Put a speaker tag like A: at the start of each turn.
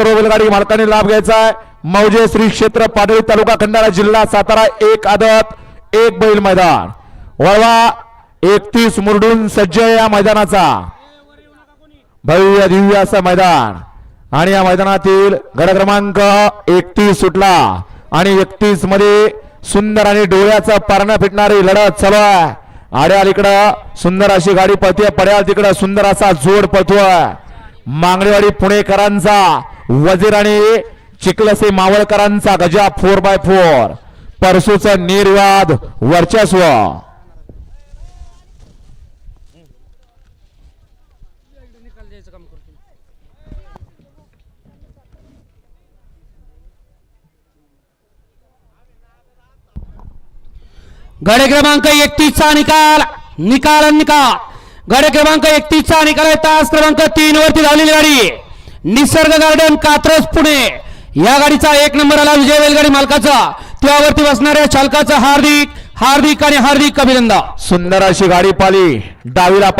A: सर्व बैलगाडी मालकांनी लाभ घ्यायचा आहे. मौजे श्री क्षेत्र पाडळी तालुका खंडाळा जिल्हा सातारा एक आदत एक बैल मैदान. वळवा एकतीस मुरडून सज्ज या मैदानाचा. भव्य दिव्य असं मैदान. आणि या मैदानातील गड क्रमांक एकतीस सुटला. आणि एकतीसमध्ये सुंदर आणि डोळ्याचं पारणं फिटणारी लढत चालू आहे. आड्याल इकडं सुंदर अशी गाडी पळते पड्याल तिकडं सुंदर असा जोड पळतोय. मांगडेवाडी पुणेकरांचा वजीर आणि चिखलसे मावळकरांचा गजा फोर बाय फोर परसूचं निर्वाद वर्चस्व.
B: गडे क्रमांक एकतीसचा निकाल निकाल निकाल. गडे क्रमांक एकतीसचा निकाल आहे. तास क्रमांक तीन वरती धावलेली गाडी. निसर्ग गार्डन कात्रज पुणे. या गाडीचा एक नंबर आला विजय बैलगाडी मालकाचा. त्यावरती बसणाऱ्या चालकाचा हार्दिक हार्दिक आणि हार्दिक अभिनंदन.
A: सुंदर अशी गाडी पाली डावीला